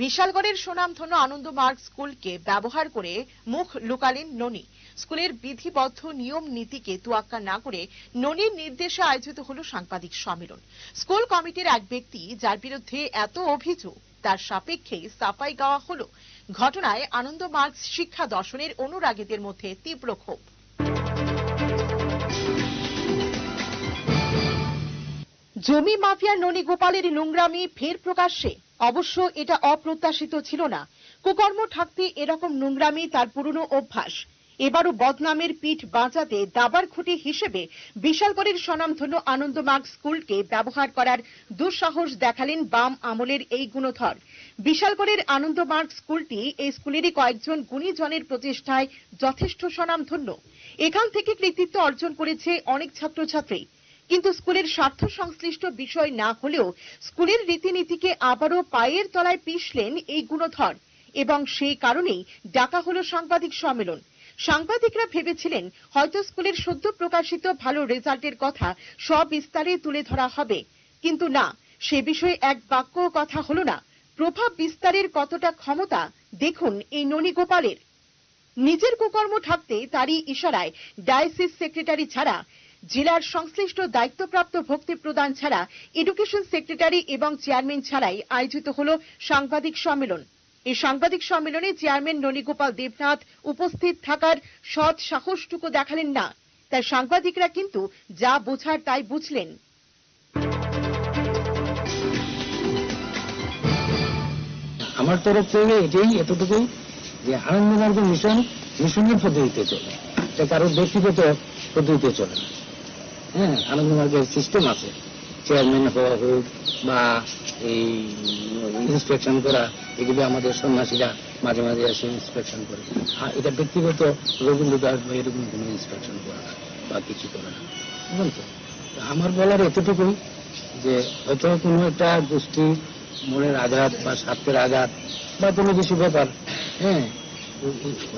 বিশালগড়ের সুনামধন্য আনন্দ মার্গ স্কুলকে ব্যবহার করে মুখ লুকালেন ননী। স্কুলের বিধিবদ্ধ নিয়ম নীতিকে তুয়াক্কা না করে ননীর নির্দেশে আয়োজিত হল সাংবাদিক সম্মেলন। স্কুল কমিটির এক ব্যক্তি যার বিরুদ্ধে এত অভিযোগ, তার সাপেক্ষে সাফাই গাওয়া হল। ঘটনায় আনন্দ মার্গ শিক্ষা দর্শনের অনুরাগীদের মধ্যে তীব্র ক্ষোভ। জমি মাফিয়ার ননী গোপালের নোংরামি ফের প্রকাশ্যে। অবশ্য এটা অপ্রত্যাশিত ছিল না। কুকর্ম ঠাকতে এরকম নোংরামি তার পুরনো অভ্যাস। এবারও বদনামের পিঠ বাঁচাতে দাবার খুঁটি হিসেবে বিশালগড়ের স্বনামধন্য আনন্দমার্গ স্কুলকে ব্যবহার করার দুঃসাহস দেখালেন বাম আমলের এই গুণধর। বিশালগড়ের আনন্দমার্গ স্কুলটি এই স্কুলেরই কয়েকজন গুণীজনের প্রচেষ্টায় যথেষ্ট স্বনামধন্য। এখান থেকে কৃতিত্ব অর্জন করেছে অনেক ছাত্রছাত্রী। কিন্তু স্কুলের স্বার্থ সংশ্লিষ্ট বিষয় না হলেও স্কুলের রীতিনীতিকে আবারও পায়ের তলায় পিষলেন এই গুণধর এবং সেই কারণেই ডাকা হলো সাংবাদিক সম্মেলন। সাংবাদিকরা ভেবেছিলেন হয়তো স্কুলের সদ্য প্রকাশিত ভালো রেজাল্টের কথা সবিস্তারে তুলে ধরা হবে। কিন্তু না, সে বিষয়ে এক বাক্য কথা হলো না। প্রভাব বিস্তারের কতটা ক্ষমতা, দেখুন এই ননী গোপালের নিজের কুকর্ম ঠাকতে তারই ইশারায় ডায়াসিস সেক্রেটারি ছাড়া জেলার সংশ্লিষ্ট দায়িত্বপ্রাপ্ত ভক্তি প্রদান ছাড়া এডুকেশন সেক্রেটারি এবং চেয়ারম্যান ছাড়াই আয়োজিত হল সাংবাদিক সম্মেলন। এই সাংবাদিক সম্মেলনে চেয়ারম্যান ননীগোপাল দেবনাথ উপস্থিত থাকার সৎ সাহসটুকু দেখালেন না। তাই সাংবাদিকরা কিন্তু যা বোঝার তাই বুঝলেন। আমার তরফ থেকে এটাই এতটুকুই যে আনন্দমার্গ মিশন মিশনের পদ্ধতিতে চলে। কারোর ব্যক্তিগত পদ্ধতিতে চলে না। হ্যাঁ আনন্দমার্গের সিস্টেম আছে। চেয়ারম্যান হওয়া হোক বা এই ইন্সপেকশন করা, এগুলো আমাদের সন্ন্যাসীরা মাঝে মাঝে এসে ইন্সপেকশন করে। আর এটা ব্যক্তিগত রবীন্দ্র দাস বা এরকম কোনো ইন্সপেকশন করে বা কিছু করে না বুঝলেন তো আমার বলার এতটুকুই যে, হয়তো কোনো একটা গোষ্ঠী মনের আঘাত বা স্বার্থের আঘাত বা কোনো কিছু ব্যাপার হ্যাঁ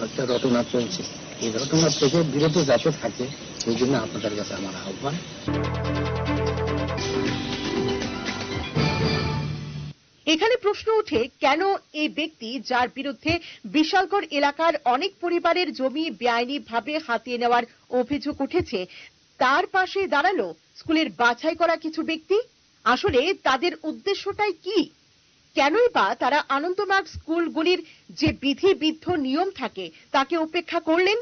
একটা রটনা চলছে। এই রটনা থেকে বিরত যাতে থাকে, সেই জন্য আপনাদের কাছে আমার আহ্বান। এখানে প্রশ্ন ওঠে, কেন এই ব্যক্তি যার বিরুদ্ধে বিশালগড় এলাকার অনেক পরিবারের জমি বেআইনি ভাবে হাতিয়ে নেওয়ার অভিযোগ উঠেছে, তার পাশে দাঁড়াল স্কুলের বাছাই করা কিছু ব্যক্তি? আসলে তাদের উদ্দেশ্যটাই কি? কেনই বা তারা আনন্দমার্গ স্কুলগুলির যে বিধিবিদ্ধ নিয়ম থাকে, তাকে উপেক্ষা করলেন?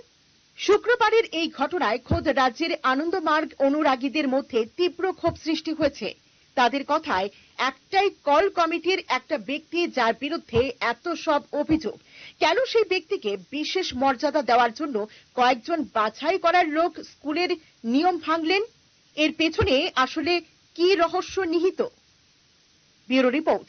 শুক্রবারের এই ঘটনায় খোদ রাজ্যের আনন্দমার্গ অনুরাগীদের মধ্যে তীব্র ক্ষোভ সৃষ্টি হয়েছে। তাদের কথায় একটাই কল কমিটির একটা ব্যক্তি যার বিরুদ্ধে এত সব অভিযোগ। কেন সেই ব্যক্তিকে বিশেষ মর্যাদা দেওয়ার জন্য কয়েকজন বাছাই করার লোক স্কুলের নিয়ম ভাঙলেন? এর পেছনে আসলে কি রহস্য নিহিত? Bureau report.